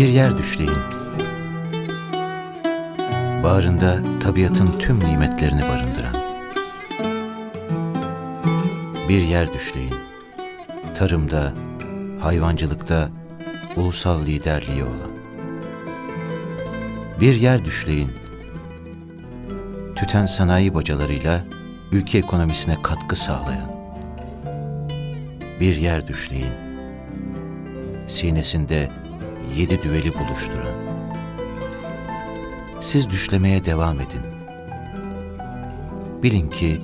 Bir yer düşleyin. Bağrında tabiatın tüm nimetlerini barındıran. Bir yer düşleyin. Tarımda, hayvancılıkta ulusal liderliği olan. Bir yer düşleyin. Tüten sanayi bacalarıyla ülke ekonomisine katkı sağlayan. Bir yer düşleyin. Sinesinde yedi düveli buluşturan. Siz düşlemeye devam edin. Bilin ki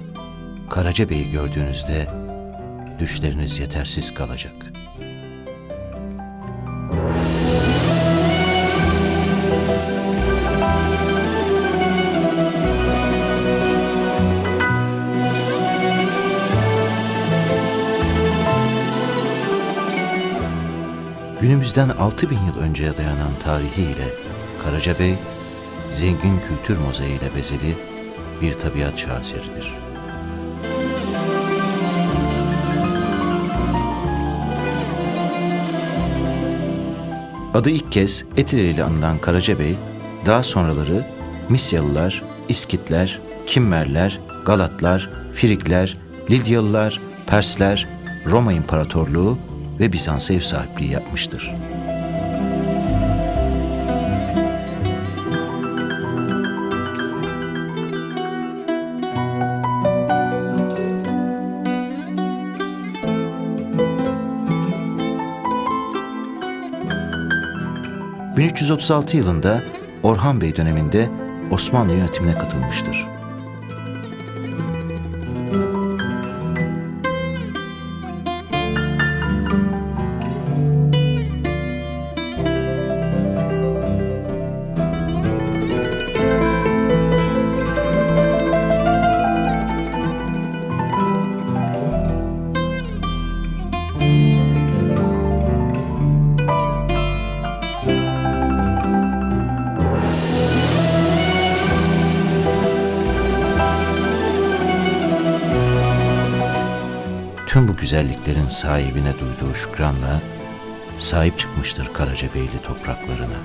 Karacabey'i gördüğünüzde düşleriniz yetersiz kalacak. Günümüzden 6000 yıl önceye dayanan tarihiyle Karacabey, zengin kültür mozaiğiyle bezeli bir tabiat şaheseridir. Adı ilk kez Etileli ile anılan Karacabey, daha sonraları Misyalılar, İskitler, Kimmerler, Galatlar, Frigler, Lidyalılar, Persler, Roma İmparatorluğu ve Bizans'a ev sahipliği yapmıştır. ...1336 yılında Orhan Bey döneminde Osmanlı yönetimine katılmıştır. Tüm bu güzelliklerin sahibine duyduğu şükranla sahip çıkmıştır Karacabeyli topraklarına.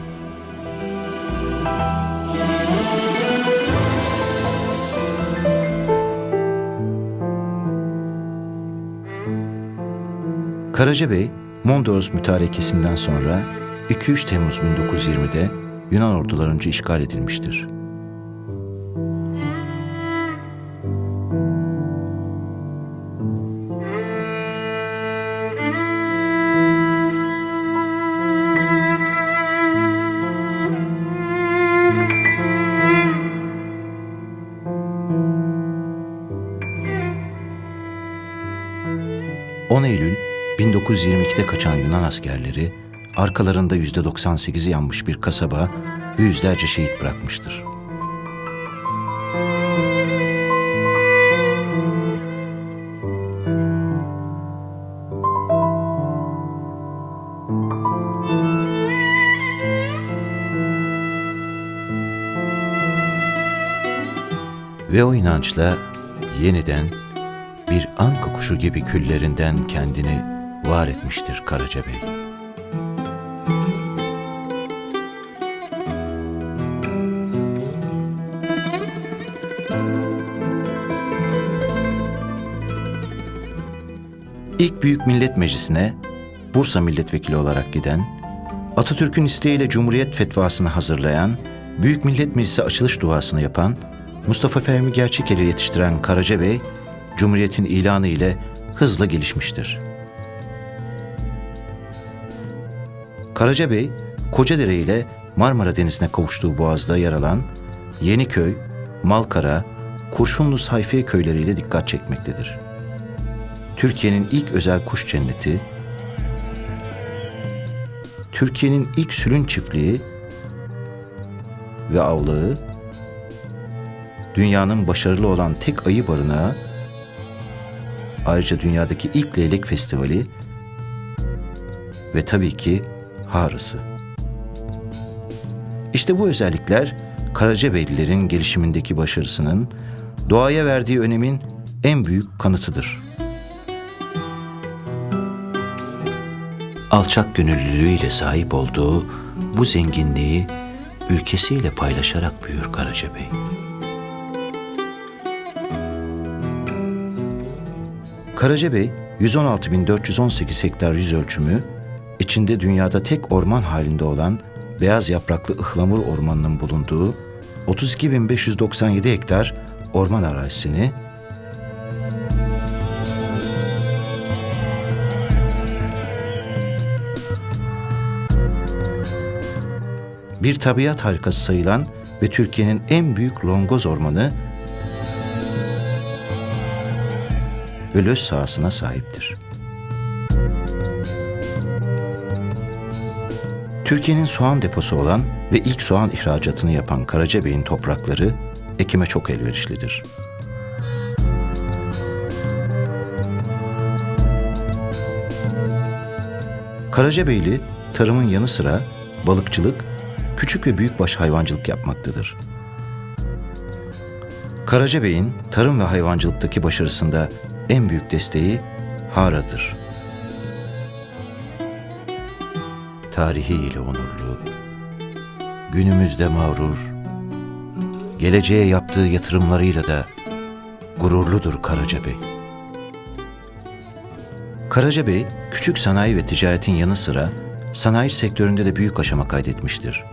Karacabey, Mondros mütarekesinden sonra 2-3 Temmuz 1920'de Yunan ordularınca işgal edilmiştir. ...10 Eylül 1922'de kaçan Yunan askerleri... ...arkalarında %98'i yanmış bir kasaba... ...yüzlerce şehit bırakmıştır. Ve o inançla yeniden bir anka kuşu gibi küllerinden kendini var etmiştir Karacabey. İlk Büyük Millet Meclisi'ne Bursa milletvekili olarak giden, Atatürk'ün isteğiyle Cumhuriyet fetvasını hazırlayan, Büyük Millet Meclisi açılış duasını yapan, Mustafa Fehmi Gerçekeli yetiştiren Karacabey, Cumhuriyet'in ilanı ile hızla gelişmiştir. Karacabey, Kocadere ile Marmara Denizi'ne kavuştuğu boğazda yer alan Yeniköy, Malkara, Kurşunlu Sayfiye köyleriyle dikkat çekmektedir. Türkiye'nin ilk özel kuş cenneti, Türkiye'nin ilk sülün çiftliği ve avlağı, dünyanın başarılı olan tek ayı barınağı, ayrıca dünyadaki ilk leylek festivali ve tabii ki Harısı. İşte bu özellikler Karacabeylilerin gelişimindeki başarısının doğaya verdiği önemin en büyük kanıtıdır. Alçak gönüllülüğüyle sahip olduğu bu zenginliği ülkesiyle paylaşarak büyür Karacabey. Karacabey, 116.418 hektar yüz ölçümü, içinde dünyada tek orman halinde olan beyaz yapraklı ıhlamur ormanının bulunduğu 32.597 hektar orman arazisini bir tabiat harikası sayılan ve Türkiye'nin en büyük longoz ormanı ve löz sahasına sahiptir. Türkiye'nin soğan deposu olan ve ilk soğan ihracatını yapan Karacabey'in toprakları ekime çok elverişlidir. Karacabeyli tarımın yanı sıra balıkçılık, küçük ve büyükbaş hayvancılık yapmaktadır. Karacabey'in tarım ve hayvancılıktaki başarısında en büyük desteği Hara'dır. Tarihiyle onurlu, günümüzde mağrur, geleceğe yaptığı yatırımlarıyla da gururludur Karacabey. Karacabey, küçük sanayi ve ticaretin yanı sıra sanayi sektöründe de büyük aşama kaydetmiştir.